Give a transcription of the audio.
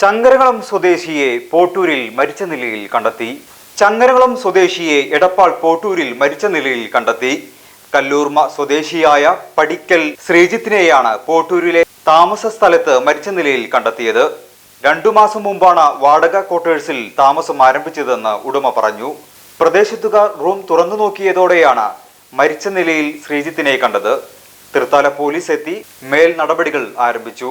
ചങ്ങരകുളം സ്വദേശിയെ പോട്ടൂരിൽ മരിച്ച നിലയിൽ കണ്ടെത്തി. ചങ്ങരകുളം സ്വദേശിയെ എടപ്പാൾ പോട്ടൂരിൽ മരിച്ച നിലയിൽ കണ്ടെത്തി. കല്ലൂർമ സ്വദേശിയായ പടിക്കൽ ശ്രീജിത്തിനെയാണ് പോട്ടൂരിലെ താമസ സ്ഥലത്ത് മരിച്ച നിലയിൽ കണ്ടെത്തിയത്. രണ്ടു മാസം മുമ്പാണ് വാടക ക്വാർട്ടേഴ്സിൽ താമസം ആരംഭിച്ചതെന്ന് ഉടമ പറഞ്ഞു. പ്രദേശത്തുകാർ റൂം തുറന്നു നോക്കിയതോടെയാണ് മരിച്ച നിലയിൽ ശ്രീജിത്തിനെ കണ്ടത്. തൃത്താല പോലീസ് എത്തി മേൽ നടപടികൾ ആരംഭിച്ചു.